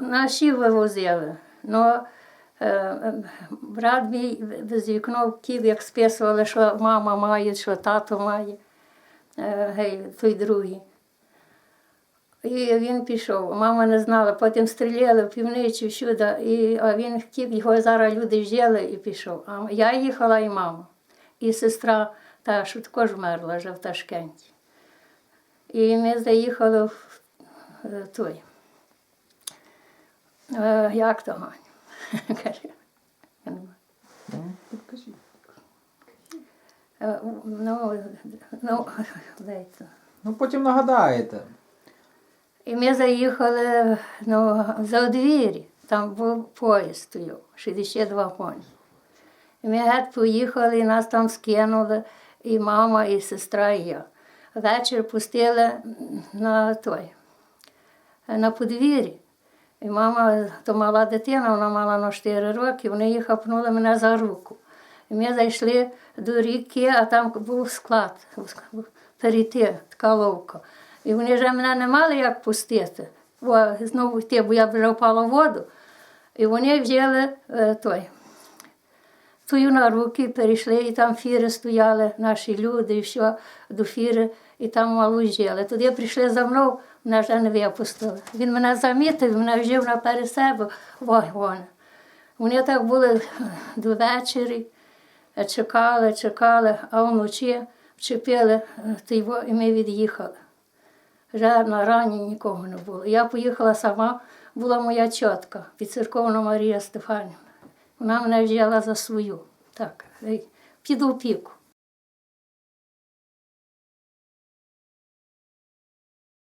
Наші вивозили. Ну, е, брат мій з вікно в Київ, як списували, що мама має, що тато має, е, гей, той другий. І він пішов. Мама не знала, потім стріляли в півничі всюди, а він хотів, його зараз люди жили і пішов. А я їхала і мама. І сестра та, що також вмерла вже в Ташкенті. І ми заїхали в е, той. Е, як то? Каже, я. Е, Ну, ну. Ну потім нагадаєте. І ми заїхали ну, за двері, там був поїзд стояв, 62 коні. І ми геть поїхали, і нас там скинули, і мама, і сестра, і я. Вечір пустили на той, на подвір'ї. І мама, то мала дитина, вона мала на 4 роки, вони їх хапнули мене за руку. І ми зайшли до ріки, а там був склад, перейти, така ловка. І вони вже мене не мали як пустити, бо знову йти, бо я вже впала в воду. І вони взяли е, той, тую на руки, перейшли, і там фіри стояли, наші люди, і все, до фіри, і там малу жили. Туди прийшли за мною, мене вже не випустили. Він мене замітив, мене взяв наперед себе в вагон. Вони так були до вечері, е, чекали, чекали, а вночі вчепили е, і ми від'їхали. Вже на рані нікого не було. Я поїхала сама, була моя чітка, підцерковна Марія Стефанівна. Вона мене взяла за свою. Так, під опіку.